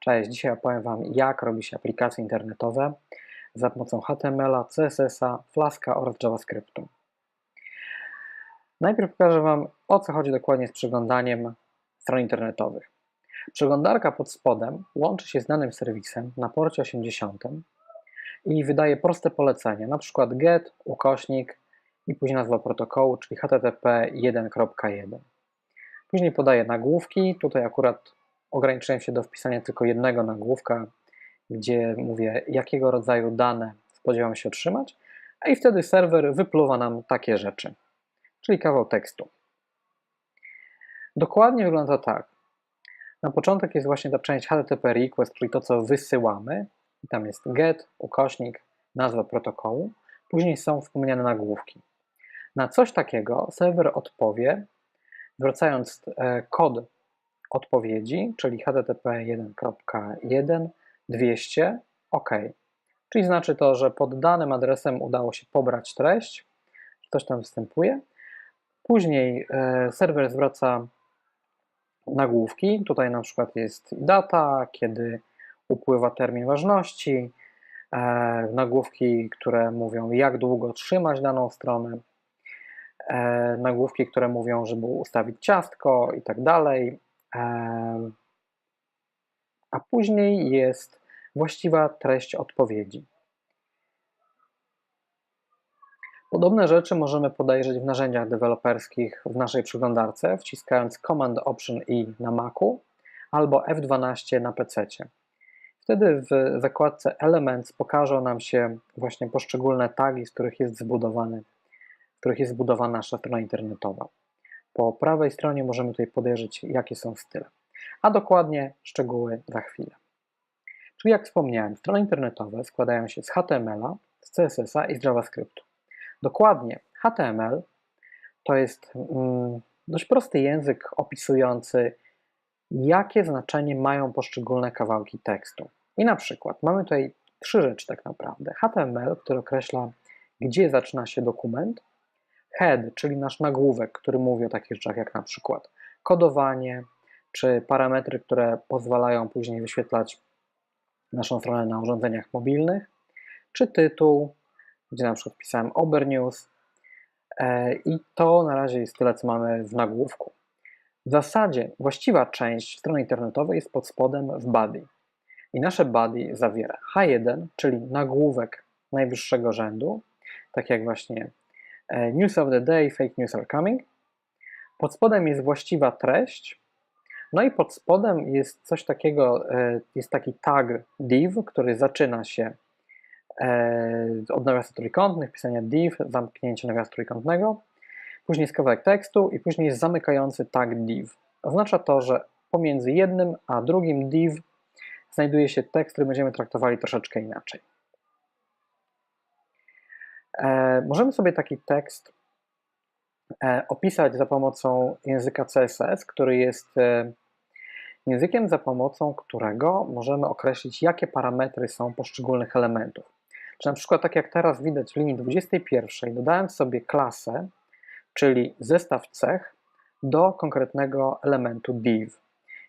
Cześć, dzisiaj opowiem Wam, jak robi się aplikacje internetowe za pomocą HTML-a, CSS-a, Flaska oraz JavaScriptu. Najpierw pokażę Wam, o co chodzi dokładnie z przeglądaniem stron internetowych. Przeglądarka pod spodem łączy się z danym serwisem na porcie 80 i wydaje proste polecenie, np. get, ukośnik i później nazwa protokołu, czyli http 1.1. Później podaje nagłówki, tutaj akurat ograniczyłem się do wpisania tylko jednego nagłówka, gdzie mówię, jakiego rodzaju dane spodziewam się otrzymać, a i wtedy serwer wypluwa nam takie rzeczy, czyli kawał tekstu. Dokładnie wygląda tak. Na początek jest właśnie ta część HTTP request, czyli to, co wysyłamy. I tam jest get, ukośnik, nazwa protokołu. Później są wspomniane nagłówki. Na coś takiego serwer odpowie, zwracając e, kod odpowiedzi, czyli HTTP 1.1 200 OK. Czyli znaczy to, że pod danym adresem udało się pobrać treść, coś tam występuje. Później e, serwer zwraca nagłówki. Tutaj na przykład jest data, kiedy upływa termin ważności, e, nagłówki, które mówią, jak długo trzymać daną stronę, e, nagłówki, które mówią, żeby ustawić ciastko i tak dalej. A później jest właściwa treść odpowiedzi. Podobne rzeczy możemy podejrzeć w narzędziach deweloperskich w naszej przeglądarce, wciskając Command Option I na Macu albo F12 na PC. Wtedy w zakładce Elements pokażą nam się właśnie poszczególne tagi, z których jest zbudowany, z których jest zbudowana nasza strona internetowa. Po prawej stronie możemy tutaj podejrzeć, jakie są style. A dokładnie szczegóły za chwilę. Czyli jak wspomniałem, strony internetowe składają się z HTML-a, z CSS-a i z JavaScriptu. Dokładnie, HTML to jest mm, dość prosty język opisujący, jakie znaczenie mają poszczególne kawałki tekstu. I na przykład mamy tutaj trzy rzeczy tak naprawdę. HTML, który określa, gdzie zaczyna się dokument, head, czyli nasz nagłówek, który mówi o takich rzeczach jak na przykład kodowanie, czy parametry, które pozwalają później wyświetlać naszą stronę na urządzeniach mobilnych, czy tytuł, gdzie na przykład pisałem Obernews e, i to na razie jest tyle, co mamy w nagłówku. W zasadzie właściwa część strony internetowej jest pod spodem w body. I nasze body zawiera H1, czyli nagłówek najwyższego rzędu, tak jak właśnie news of the day, fake news are coming. Pod spodem jest właściwa treść. No i pod spodem jest coś takiego, e, jest taki tag div, który zaczyna się e, od nawiasu trójkątnych, pisania div, zamknięcie nawiasu trójkątnego. Później jest kawałek tekstu i później jest zamykający tag div. Oznacza to, że pomiędzy jednym a drugim div znajduje się tekst, który będziemy traktowali troszeczkę inaczej. E, możemy sobie taki tekst e, opisać za pomocą języka CSS, który jest e, językiem, za pomocą którego możemy określić, jakie parametry są poszczególnych elementów. Czy na przykład, tak jak teraz widać w linii 21, dodałem sobie klasę, czyli zestaw cech do konkretnego elementu div.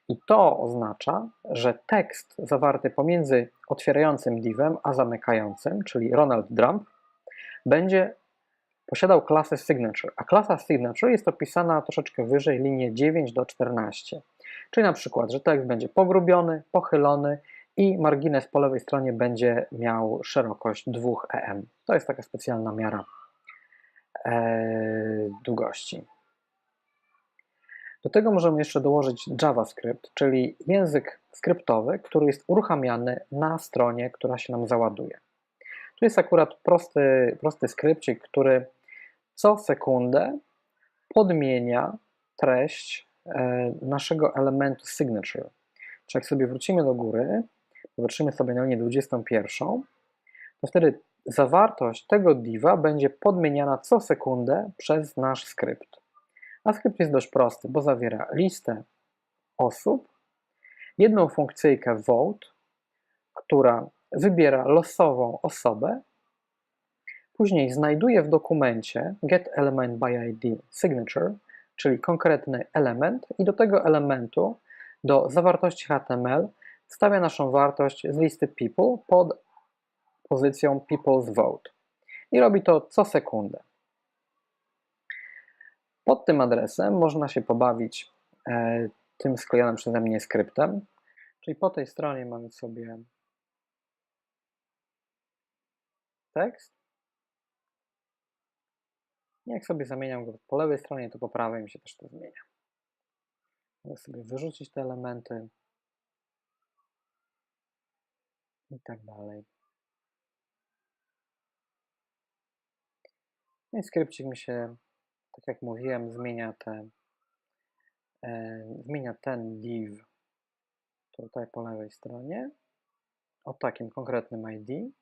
I to oznacza, że tekst zawarty pomiędzy otwierającym divem a zamykającym, czyli Ronald Drump, będzie posiadał klasę signature, a klasa signature jest opisana troszeczkę wyżej, linie 9 do 14. Czyli na przykład, że tekst będzie pogrubiony, pochylony i margines po lewej stronie będzie miał szerokość 2 em. To jest taka specjalna miara e, długości. Do tego możemy jeszcze dołożyć JavaScript, czyli język skryptowy, który jest uruchamiany na stronie, która się nam załaduje. Tu jest akurat prosty, prosty skrypcik, który co sekundę podmienia treść e, naszego elementu signature. Czyli jak sobie wrócimy do góry, zobaczymy sobie na linię 21, to wtedy zawartość tego diva będzie podmieniana co sekundę przez nasz skrypt. A skrypt jest dość prosty, bo zawiera listę osób, jedną funkcyjkę vote, która wybiera losową osobę, później znajduje w dokumencie getElementById signature, czyli konkretny element i do tego elementu, do zawartości HTML stawia naszą wartość z listy people pod pozycją people's vote i robi to co sekundę. Pod tym adresem można się pobawić e, tym sklejonym przeze mnie skryptem, czyli po tej stronie mamy sobie tekst. Jak sobie zamieniam go po lewej stronie, to po prawej mi się też to zmienia. Mogę sobie wyrzucić te elementy i tak dalej. No i skrypcik mi się, tak jak mówiłem, zmienia te, e, zmienia ten div tutaj po lewej stronie o takim konkretnym ID,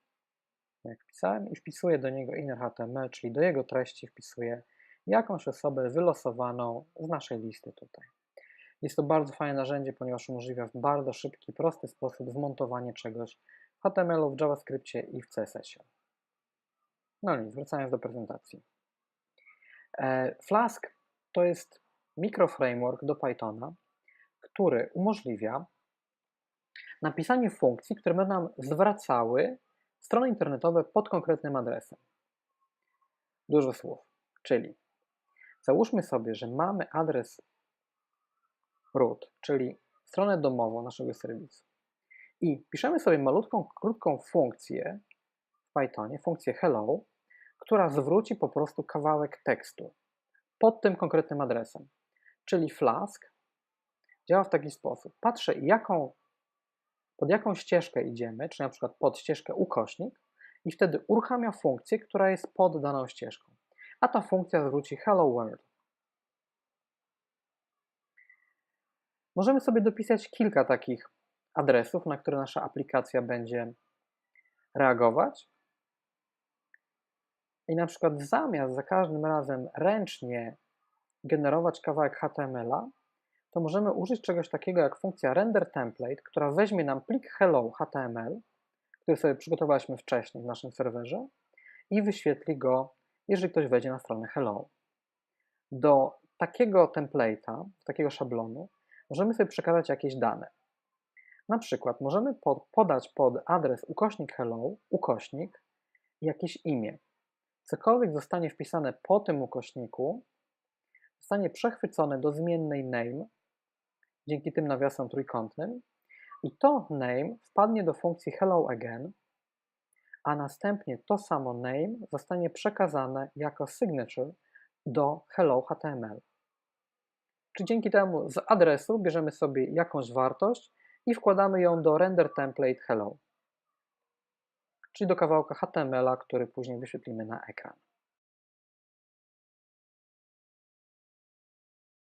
jak wpisałem, i wpisuję do niego inner HTML, czyli do jego treści wpisuję jakąś osobę wylosowaną z naszej listy tutaj. Jest to bardzo fajne narzędzie, ponieważ umożliwia w bardzo szybki, prosty sposób wmontowanie czegoś w HTML-u, w JavaScriptie i w CSS-ie. No nic, wracając do prezentacji. E, Flask to jest mikroframework do Pythona, który umożliwia napisanie funkcji, które będą nam zwracały strony internetowe pod konkretnym adresem. Dużo słów. Czyli załóżmy sobie, że mamy adres root, czyli stronę domową naszego serwisu. I piszemy sobie malutką, krótką funkcję w Pythonie, funkcję hello, która zwróci po prostu kawałek tekstu pod tym konkretnym adresem. Czyli Flask działa w taki sposób. Patrzę, jaką, pod jaką ścieżkę idziemy, czy na przykład pod ścieżkę ukośnik, i wtedy uruchamia funkcję, która jest pod daną ścieżką. A ta funkcja zwróci Hello World. Możemy sobie dopisać kilka takich adresów, na które nasza aplikacja będzie reagować. I na przykład zamiast za każdym razem ręcznie generować kawałek HTML-a, to możemy użyć czegoś takiego jak funkcja render template, która weźmie nam plik hello HTML, który sobie przygotowaliśmy wcześniej w naszym serwerze i wyświetli go, jeżeli ktoś wejdzie na stronę hello. Do takiego template'a, takiego szablonu, możemy sobie przekazać jakieś dane. Na przykład możemy pod, podać pod adres ukośnik hello, ukośnik, jakieś imię. Cokolwiek zostanie wpisane po tym ukośniku, zostanie przechwycone do zmiennej name dzięki tym nawiasom trójkątnym i to name wpadnie do funkcji hello again, a następnie to samo name zostanie przekazane jako signature do hello HTML. Czy dzięki temu z adresu bierzemy sobie jakąś wartość i wkładamy ją do render template hello, czyli do kawałka HTML-a, który później wyświetlimy na ekran.